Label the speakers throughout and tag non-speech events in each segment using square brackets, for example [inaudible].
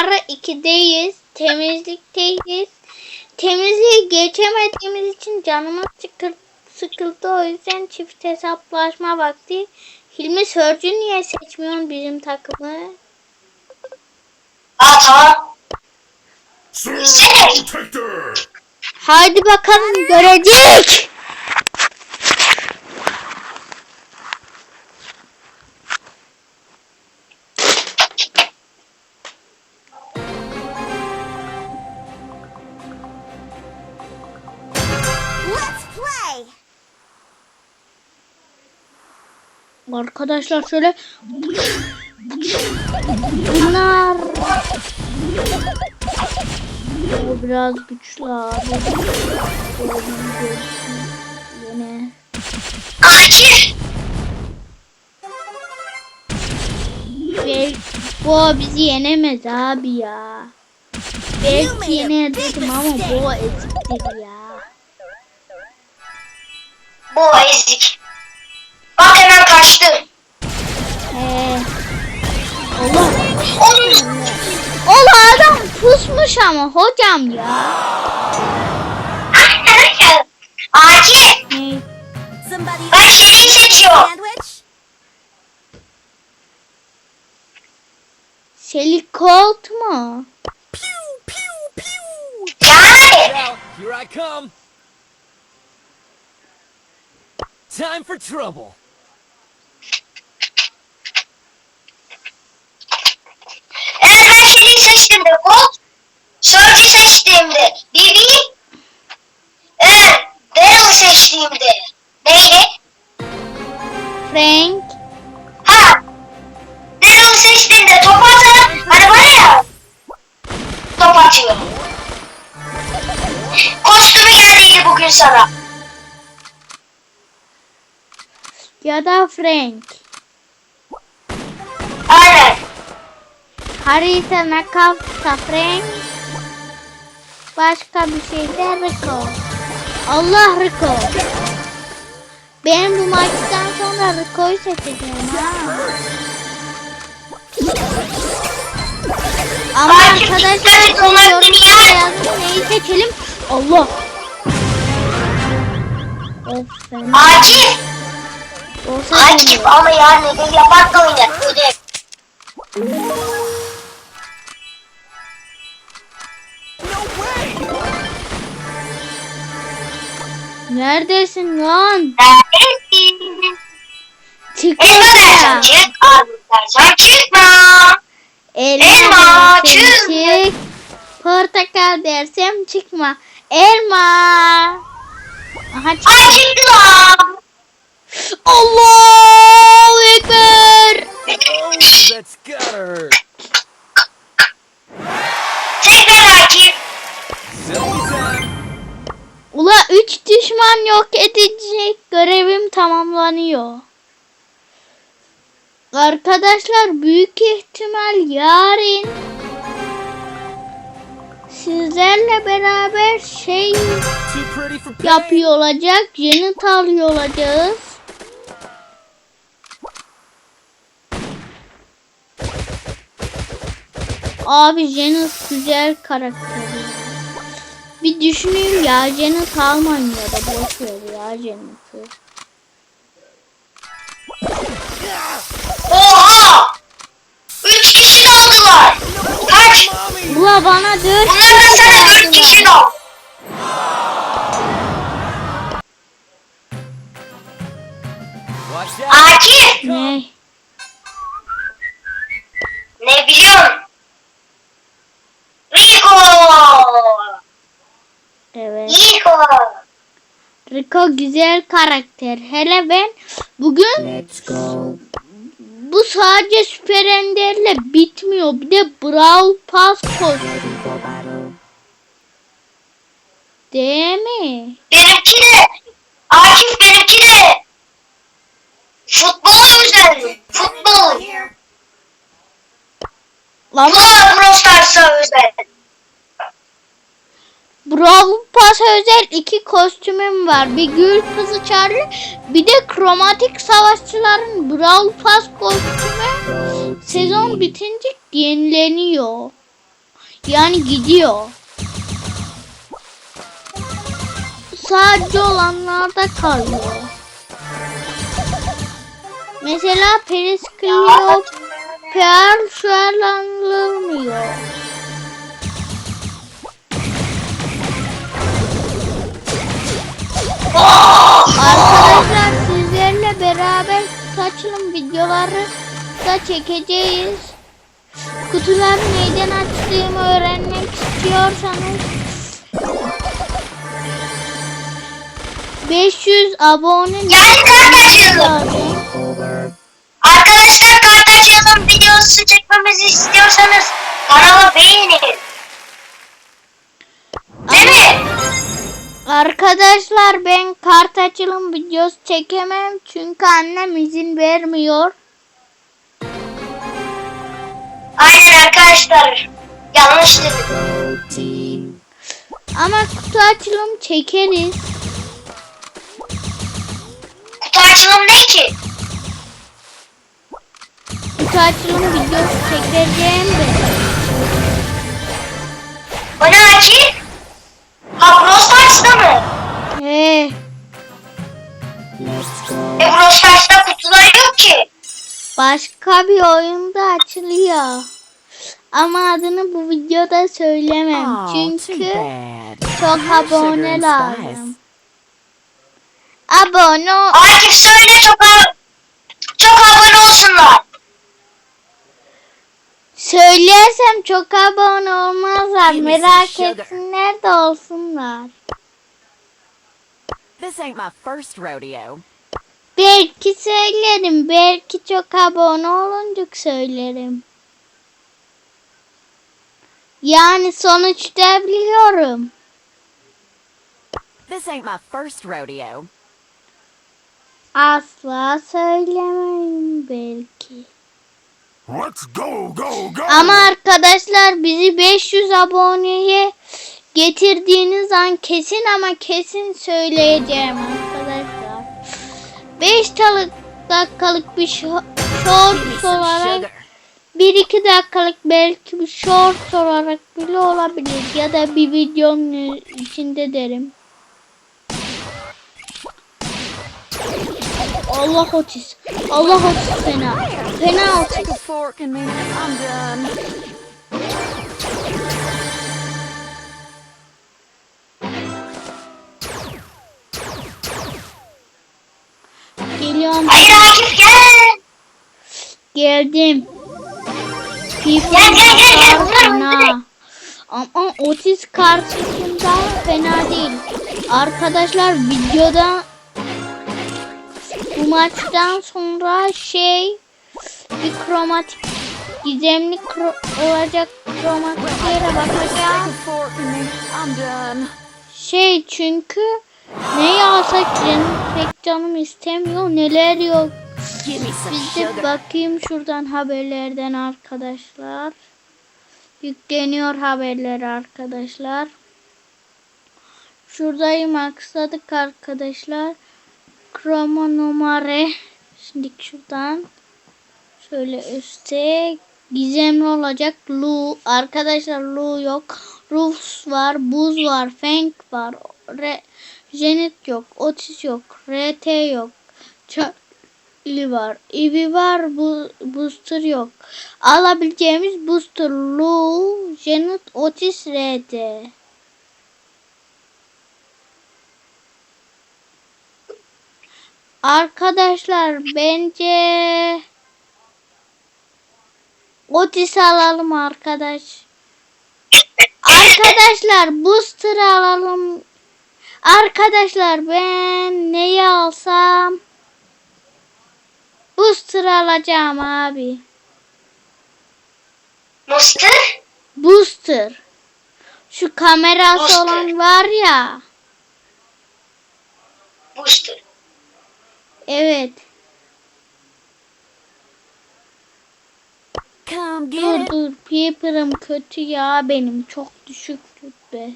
Speaker 1: Ara 2'deyiz. Temizlikteyiz. Temizliği geçemediğimiz için canımız sıkır, sıkıldı. O yüzden çift hesaplaşma vakti. Hilmi Sörcü niye seçmiyorsun bizim takımı?
Speaker 2: Aa tamam.
Speaker 3: Sir
Speaker 2: Sir.
Speaker 3: Protector!
Speaker 1: Haydi bakalım görecek. Arkadaşlar şöyle bunlar o biraz güçlü abi. Yine
Speaker 2: Akif.
Speaker 1: Bel bu bizi yenemez abi ya. Belki yener dedim ama bu eziktir ya.
Speaker 2: Bu ezik. Bak hemen kaçtı.
Speaker 1: He. Allah.
Speaker 2: Onun
Speaker 1: Ola adam pusmuş ama hocam ya.
Speaker 2: Akif.
Speaker 1: Ne?
Speaker 2: Bak şeyi seçiyor.
Speaker 4: sandwich.
Speaker 1: Selikolt mu?
Speaker 4: Pew pew pew.
Speaker 2: Yani.
Speaker 5: Now, here I come. Time for trouble.
Speaker 2: Eğer ben şeyi seçtiğimde Colt, Surge'ü seçtiğimde Bibi, eğer Daryl'ı seçtiğimde neydi?
Speaker 1: Frank.
Speaker 2: Ha! Daryl'ı seçtiğimde top atar. Hani var ya. Top atıyor. Kostümü geldiydi bugün sana.
Speaker 1: Ya da Frank.
Speaker 2: Aynen.
Speaker 1: Harita nakavta Frank. Başka bir şey de Rico. Allah Rico. Ben bu maçtan sonra Rico'yu seçeceğim ha. Ama
Speaker 2: Akif,
Speaker 1: arkadaşlar
Speaker 2: dikkat et, onlar
Speaker 1: yorum
Speaker 2: seni yer.
Speaker 1: yazın neyi seçelim? Allah. Of ben.
Speaker 2: Akif. Akif ama yani ödev yapar da oynar.
Speaker 1: Neredesin lan?
Speaker 2: Neredesin?
Speaker 1: Çık
Speaker 2: Elma çık, çıkma.
Speaker 1: Elma,
Speaker 2: Elma,
Speaker 1: dersem
Speaker 2: çık.
Speaker 1: Portakal dersem çıkma. Elma. Aha çık.
Speaker 2: Ay çıktı lan.
Speaker 1: Şey yapıyor olacak. Yanıt alıyor olacağız. Abi Janus güzel karakter. Bir düşüneyim ya Janus almayın ya da boş ver ya Janus'u.
Speaker 2: Oha. Üç kişi kaldılar. Kaç?
Speaker 5: Mommy!
Speaker 1: Ula bana dört
Speaker 2: Bunlar da sana dört kişi kaldı.
Speaker 5: Watch
Speaker 2: Rico
Speaker 1: güzel karakter. Hele ben bugün bu sadece Süper Ender'le bitmiyor. Bir de Brawl Pass kostüm. Değil mi?
Speaker 2: Benimki de. Akif benimki de. Futbol özel. Futbol.
Speaker 1: Lan
Speaker 2: Bu da Brawl Stars'a özel.
Speaker 1: Brawl Pass özel iki kostümüm var. Bir gül kızı Charlie, bir de kromatik savaşçıların Brawl Pass kostümü sezon bitince yenileniyor. Yani gidiyor. Sadece olanlarda kalıyor. Mesela Paris Cleo Pearl şu an Arkadaşlar sizlerle beraber saçılım videoları da çekeceğiz. Kutular neyden açtığımı öğrenmek istiyorsanız 500 abone
Speaker 2: açalım.
Speaker 1: lazım.
Speaker 2: Arkadaşlar açalım videosu çekmemizi istiyorsanız kanala beğenin.
Speaker 1: Arkadaşlar ben kart açılım videosu çekemem çünkü annem izin vermiyor.
Speaker 2: Aynen arkadaşlar. Yanlış dedim.
Speaker 1: Ama kutu açılım çekeriz.
Speaker 2: Kutu açılım ne ki?
Speaker 1: Kutu açılım videosu çekeceğim de.
Speaker 2: O ne
Speaker 1: başka bir oyunda açılıyor. Ama adını bu videoda söylemem.
Speaker 4: Oh,
Speaker 1: çünkü çok abone lazım. Abone ol-
Speaker 2: Akif söyle çok çok abone olsunlar.
Speaker 1: Söylersem çok abone olmazlar. Merak etsinler de olsunlar.
Speaker 4: This ain't my first rodeo.
Speaker 1: Belki söylerim. Belki çok abone olunca söylerim. Yani sonuçta biliyorum.
Speaker 4: This ain't my first rodeo.
Speaker 1: Asla söylemem belki.
Speaker 3: Let's go, go, go!
Speaker 1: Ama arkadaşlar bizi 500 aboneye getirdiğiniz an kesin ama kesin söyleyeceğim. 5 dakikalık bir short olarak
Speaker 4: sugar.
Speaker 1: 1-2 dakikalık belki bir short olarak bile olabilir ya da bir videonun içinde derim. Allah otis. Allah otis fena. Fena otis. Geliyorum.
Speaker 2: Hayır Akif gel.
Speaker 1: Geldim.
Speaker 2: Gel, gel, gel, gel. Bunlar
Speaker 1: fena. Ama otis karşısında fena değil. Arkadaşlar videoda bu maçtan sonra şey bir kromatik gizemli kro- olacak kromatiklere bakacağım. Şey çünkü ne yazsak canım pek canım istemiyor neler yok. Biz de bakayım şuradan haberlerden arkadaşlar. Yükleniyor haberler arkadaşlar. Şuradayım aksadık arkadaşlar. Kroma numara. Şimdi şuradan şöyle üstte gizemli olacak. Lu arkadaşlar Lu yok. Rufus var, Buz var, Feng var. Re, Janet yok, Otis yok, RT yok. Charlie var, Ivy var, bu, Booster yok. Alabileceğimiz Booster, Lu, Janet, Otis, RT. Arkadaşlar bence Otis alalım arkadaş. Arkadaşlar booster alalım. Arkadaşlar ben neyi alsam? Booster alacağım abi.
Speaker 2: Muster?
Speaker 1: Booster. Şu kamerası
Speaker 2: Booster.
Speaker 1: olan var ya.
Speaker 2: Booster.
Speaker 1: Evet. Dur dur. Paper'ım kötü ya benim. Çok düşük rütbe.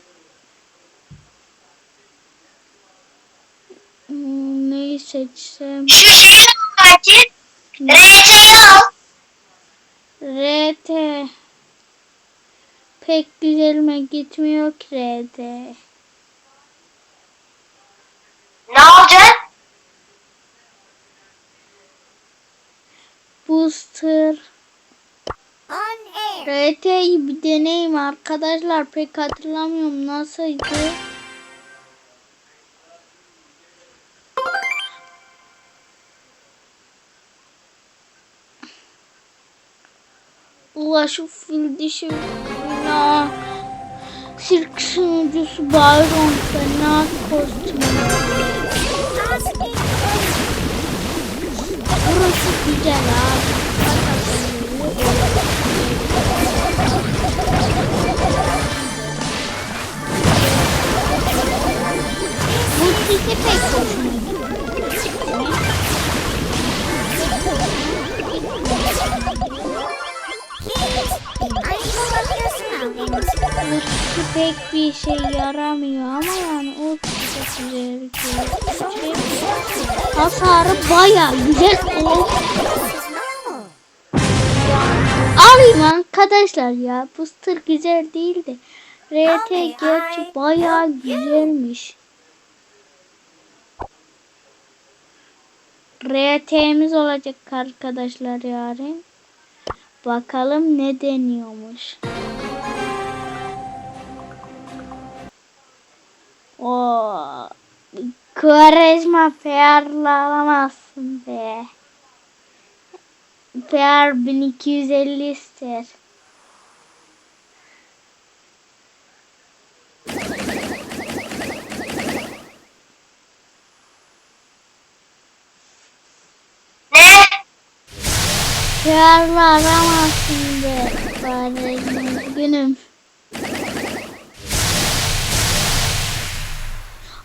Speaker 1: Neyi seçsem?
Speaker 2: Şu al Akif. RT'yi al.
Speaker 1: RT. pek güzelime gitmiyor ki RT.
Speaker 2: Ne alacaksın?
Speaker 1: Booster. RT'yi bir deneyim arkadaşlar. Pek hatırlamıyorum nasıldı. Şu fil dişi fena. Sirk sunucusu Byron fena kostüm. Burası güzel abi. Bu size pek hoşuma Ultisi pek bir şey yaramıyor ama yani de güzel bir şey. Hasarı baya güzel oldu. Alayım arkadaşlar ya. Booster güzel değil de. RT gerçi baya güzelmiş. RT'miz olacak arkadaşlar yarın. Bakalım ne deniyormuş. O Quaresma alamazsın be. PR 1250 ister. Aramazsın be. Quaresma günüm.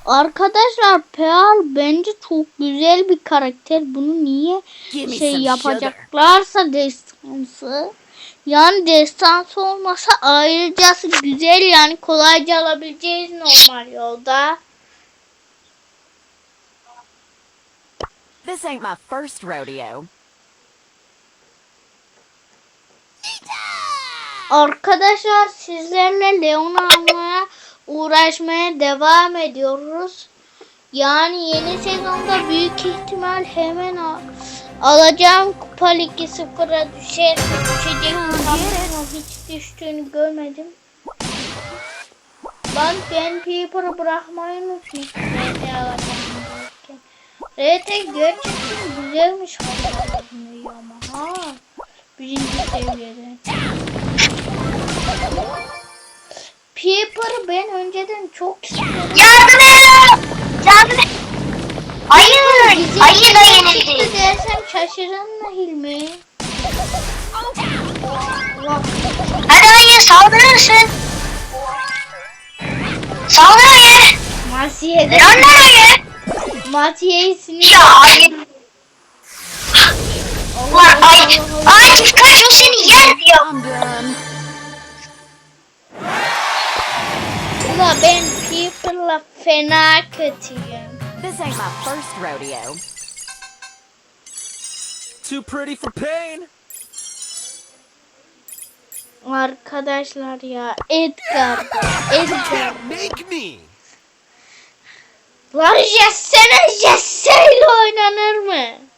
Speaker 1: Arkadaşlar PR bence çok güzel bir karakter. Bunu niye
Speaker 4: Give
Speaker 1: şey yapacaklarsa destansı. Yani destansı olmasa ayrıcası güzel yani kolayca alabileceğiz normal yolda.
Speaker 4: This ain't my first rodeo.
Speaker 1: Arkadaşlar sizlerle Leon almaya uğraşmaya devam ediyoruz. Yani yeni sezonda büyük ihtimal hemen al- alacağım kupa ligi sıfıra düşer. Düşecek sanırım hiç düştüğünü görmedim. Ben ben Piper'ı bırakmayı unutmuşum. RT gerçekten güzelmiş hayatımda ama ha. Birinci seviyede. Piper'ı ben önceden çok istiyordum.
Speaker 2: Yardım et! Yardım et! Hayır!
Speaker 1: Bizim
Speaker 2: Ayı da yenildi.
Speaker 1: desem şaşırır mı Hilmi?
Speaker 2: Hadi ayı saldırırsın. Saldır ayı.
Speaker 1: Masiye'de
Speaker 2: Gönder ayı.
Speaker 1: Masiye'yi sinir.
Speaker 2: Ya ayı. Ulan ay. Ay kaç o seni yer diyor.
Speaker 4: I'm done.
Speaker 1: Ula ben Piper'la fena kötüyüm.
Speaker 4: This ain't my first rodeo.
Speaker 5: Too pretty for pain.
Speaker 1: Arkadaşlar ya Edgar. Edgar.
Speaker 5: Make me.
Speaker 1: Lan Jessene Jesse ile oynanır mı?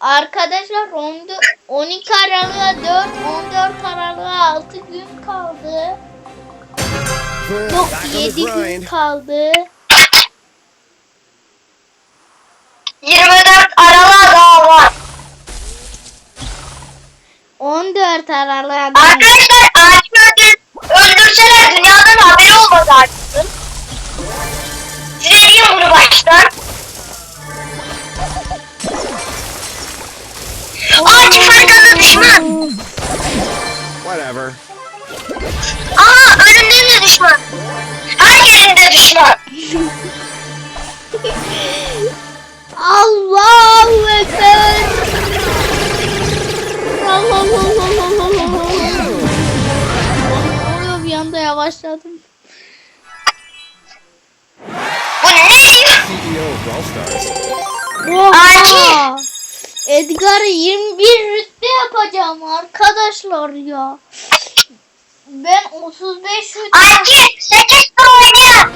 Speaker 1: Arkadaşlar 10 12 Aralık'a 4, 14 Aralık'a 6 gün kaldı. Yok 7 gün kaldı.
Speaker 2: 24 Aralık'a daha var.
Speaker 1: 14 Aralık'a
Speaker 2: Arkadaşlar ağacı öldür, öldürseler dünyadan haberi olmaz artık. Sileyim bunu baştan. Ağacı farkında düşman.
Speaker 5: Whatever.
Speaker 2: Aa önümde de düşman. Her yerinde düşman.
Speaker 1: Allahu Ekber. Allah Allah bir anda yavaşladım.
Speaker 2: Bu ne?
Speaker 5: CEO
Speaker 1: Edgar'ı 21 rütbe yapacağım arkadaşlar ya. Ben 35 rütbe
Speaker 2: Akif 8 tur oynayan.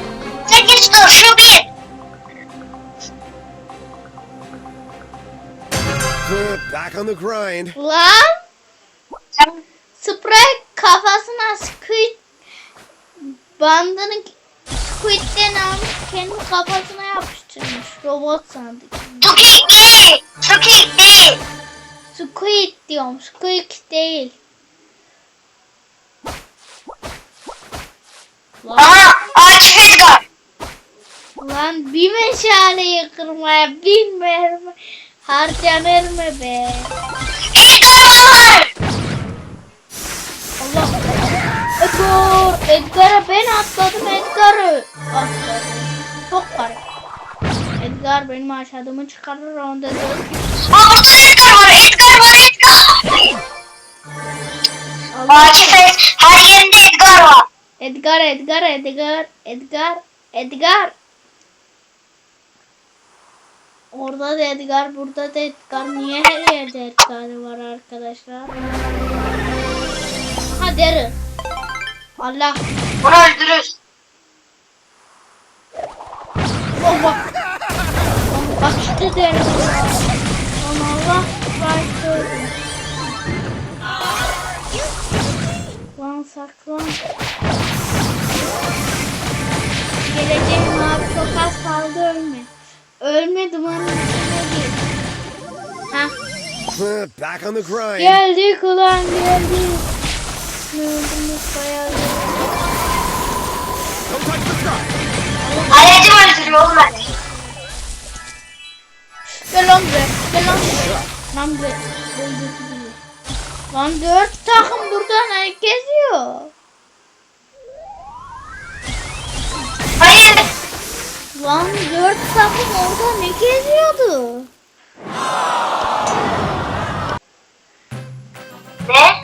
Speaker 2: 8 tur şu bir.
Speaker 5: Back on the grind.
Speaker 1: Lan Sprite kafasına squid bandını squid'den almış kendi kafasına yapıştırmış robot sandık.
Speaker 2: Squeak değil. Squeak değil.
Speaker 1: Squid diyorum squeak değil. Lan,
Speaker 2: Aha Akif Edgar.
Speaker 1: lan bir meşaleyi kırmaya bir mermi harcanır mı be?
Speaker 2: Edgar var.
Speaker 1: Allah. Edgar, Edgar'a ben atladım Edgar'ı. Atladım. Çok garip. Edgar benim aşağıdımı çıkarır onda da.
Speaker 2: Aa burada Edgar var. Edgar var Edgar. Akif Ed- her yerinde Edgar var.
Speaker 1: Edgar, Edgar, Edgar, Edgar, Edgar. Orada da Edgar, burada da Edgar. Niye her yerde Edgar var arkadaşlar? Ha derin. Allah.
Speaker 2: Bunu öldürürüz.
Speaker 1: Oh bak. Kaçtı derin. Lan Allah. Kaçtı. Lan saklan. Geleceğim abi çok az kaldı ölme. Ölme dumanın içine gir. Ha
Speaker 5: Back on the grind.
Speaker 1: geldik ulan geldik. Ne öldürmüş bayağı.
Speaker 2: Aracım öldürüyor oğlum hadi.
Speaker 1: Gel lan buraya. Gel lan buraya. Lan buraya. Lan dört takım burada ne geziyor?
Speaker 2: Hayır.
Speaker 1: Lan dört takım orada ne geziyordu?
Speaker 2: Ne?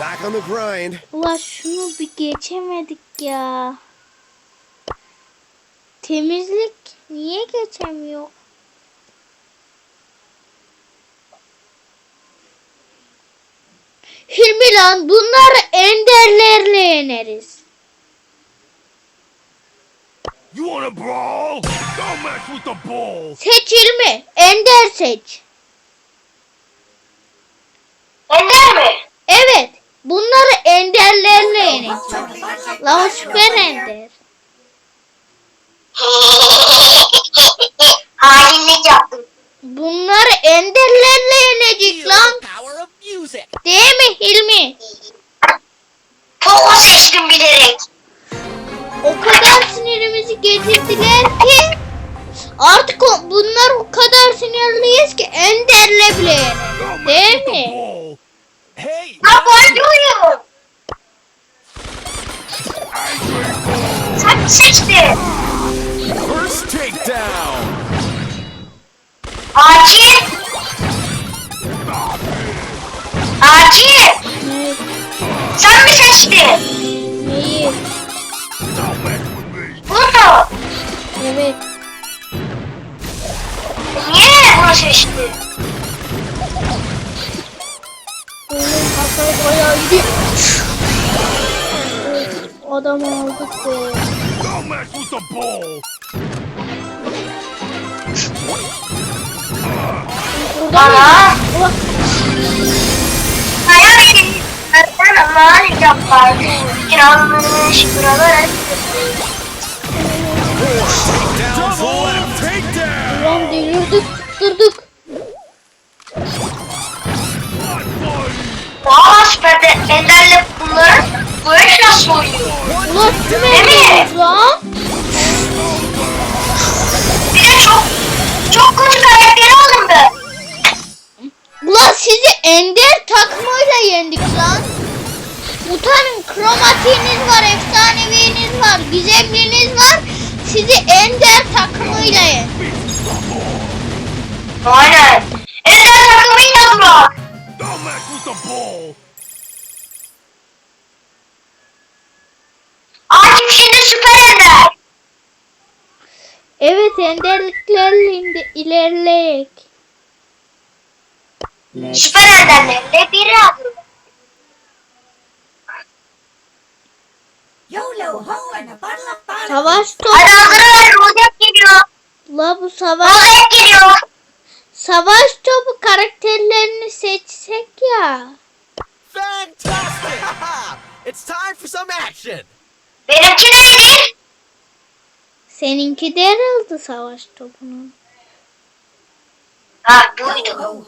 Speaker 5: Back on the grind.
Speaker 1: Ula şunu bir geçemedik ya. Temizlik niye geçemiyor? Hilmi lan bunları enderlerle yeneriz.
Speaker 3: You wanna brawl? Don't mess with the ball.
Speaker 1: Seç Hilmi. Ender seç.
Speaker 2: Ender mi?
Speaker 1: Evet. Bunları enderlerle yeneceğiz. Lan o süper ender. [laughs]
Speaker 2: Hainlik yaptım.
Speaker 1: Bunları enderlerle yenecek lan.
Speaker 5: Music.
Speaker 1: Değil mi Hilmi?
Speaker 2: Pogo seçtim bilerek.
Speaker 1: O kadar sinirimizi getirdiler ki artık o, bunlar o kadar sinirliyiz ki enderle bile yenelim. Değil mi?
Speaker 5: Hey.
Speaker 2: Oyun. Sen seçti.
Speaker 5: First takedown.
Speaker 2: Akif.
Speaker 1: Ne,
Speaker 2: Sen mi seçtin?
Speaker 1: neyi?
Speaker 2: Bunu.
Speaker 1: Evet.
Speaker 2: Niye bunu seçtin?
Speaker 1: Oğlum kafayı bayağı iyi. Adam aldık be.
Speaker 3: Don't mess with the ball.
Speaker 1: Burada
Speaker 2: Ana. Malik yapar. Kiralmış buralara.
Speaker 1: Ulan delirdik, tutturduk.
Speaker 2: Aa süper de Ender'le bunları böyle nasıl oynuyor?
Speaker 1: Ulan?
Speaker 2: Bir de çok çok kötü karakteri aldım ben.
Speaker 1: Ulan sizi ender takımıyla yendik lan. Utanın kromatiğiniz var, efsaneviniz var, gizemliniz var. Sizi ender takımıyla yendik.
Speaker 2: Aynen. Ender takımıyla
Speaker 3: mess with the ball.
Speaker 2: süper ender.
Speaker 1: Evet enderliklerle ilerleyek.
Speaker 2: Süper enderlerle biri aldım.
Speaker 1: Savaş topu.
Speaker 2: Hadi hazır ver rozet geliyor.
Speaker 1: La bu savaş.
Speaker 2: Rozet geliyor.
Speaker 1: Savaş topu karakterlerini seçsek ya.
Speaker 5: Fantastic! [laughs] it's time for some action.
Speaker 2: Benimki neydi?
Speaker 1: Seninki Daryl'dı savaş topunun.
Speaker 2: Ha buydu.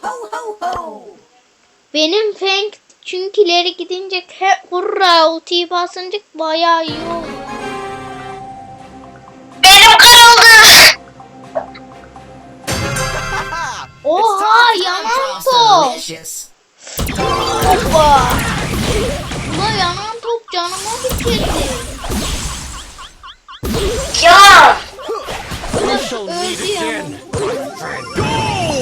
Speaker 1: Benim Feng çünkü ileri gidince he hurra ultiyi basınca bayağı iyi oldu.
Speaker 2: Benim kırıldı. [laughs]
Speaker 1: Oha yanan top. Hoppa. Ulan yanan top canıma bitirdi.
Speaker 2: Ya.
Speaker 1: Öldü ya.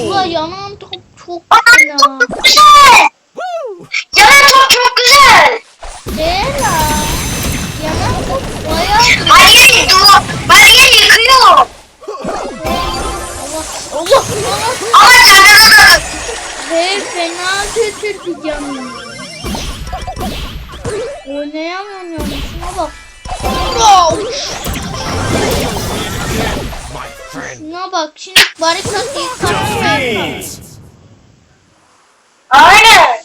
Speaker 1: Ulan yanan top çok fena.
Speaker 2: Canını.
Speaker 1: Oynayamıyorum şuna bak.
Speaker 3: Friend.
Speaker 1: Şuna bak şimdi barikat yıkamıyor.
Speaker 2: Aynen.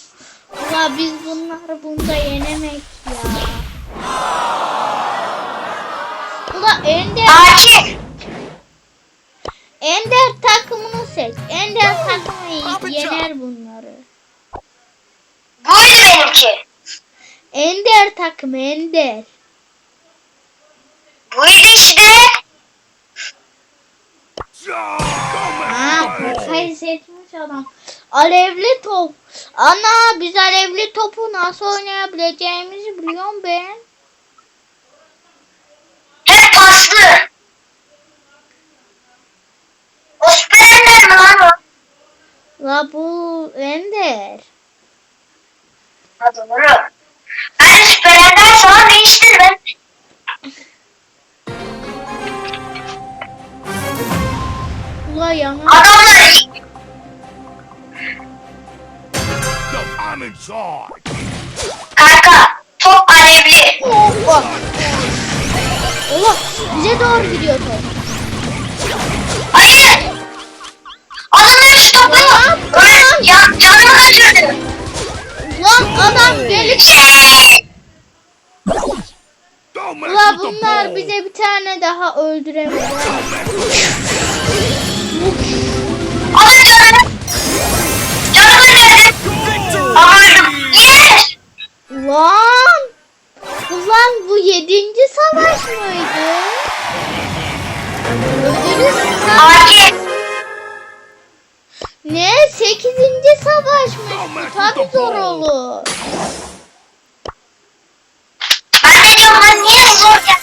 Speaker 1: Ulan biz bunları bunda yenemek ya. Ulan Ender,
Speaker 2: Akif.
Speaker 1: Ender takımını seç. Ender takımı yener bunları.
Speaker 2: Benimki.
Speaker 1: Ender takımı Ender.
Speaker 2: Buydu işte.
Speaker 1: Ha, Berkay'ı seçmiş adam. Alevli top. Ana biz alevli topu nasıl oynayabileceğimizi biliyorum ben.
Speaker 2: Hep paslı. O süper ender mi lan o?
Speaker 1: La bu Ender.
Speaker 2: Ha doğru. Ben süper ender falan değiştirdim.
Speaker 1: Ula yana.
Speaker 2: Adamlar kanka top alevli.
Speaker 1: Hoppa. Ula bize doğru gidiyor top.
Speaker 2: Hayır. Adamın hepsi topu. Ya, canımı kaçırdı.
Speaker 1: Lan adam
Speaker 3: mess
Speaker 1: Ula bunlar bize bir tane daha öldüremedi.
Speaker 2: Alın canımı. Canımı verdim. Ama öldüm. Yes.
Speaker 1: Lan. Ulan bu yedinci savaş mıydı? Öldürürsün. Ne? Sekizinci savaşmış. Bu tabi zor olur.
Speaker 2: Ben de diyorum lan niye zor ya?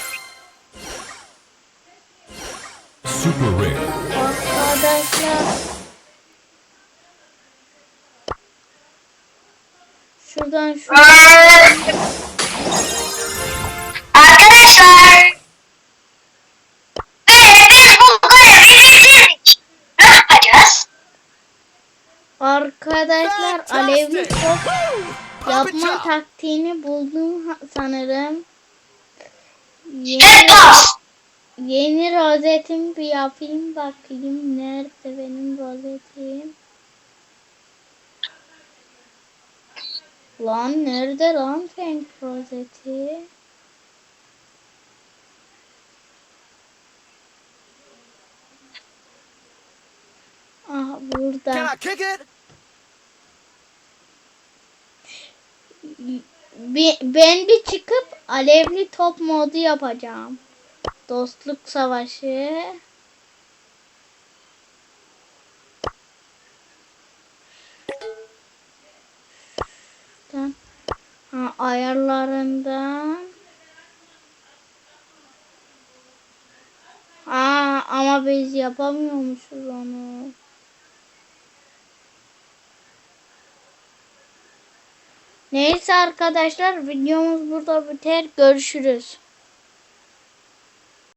Speaker 5: Super rare.
Speaker 1: Arkadaşlar. Şuradan şu. Yapma taktiğini buldum sanırım. Yeni, yeni rozetimi bir yapayım bakayım. Nerede benim rozetim? Lan nerede lan Fenk rozeti? Ah burada.
Speaker 5: Can I kick it?
Speaker 1: Ben bir çıkıp alevli top modu yapacağım. Dostluk savaşı. Ha, ayarlarından. Aa, ama biz yapamıyormuşuz onu. Neyse arkadaşlar videomuz burada biter. Görüşürüz.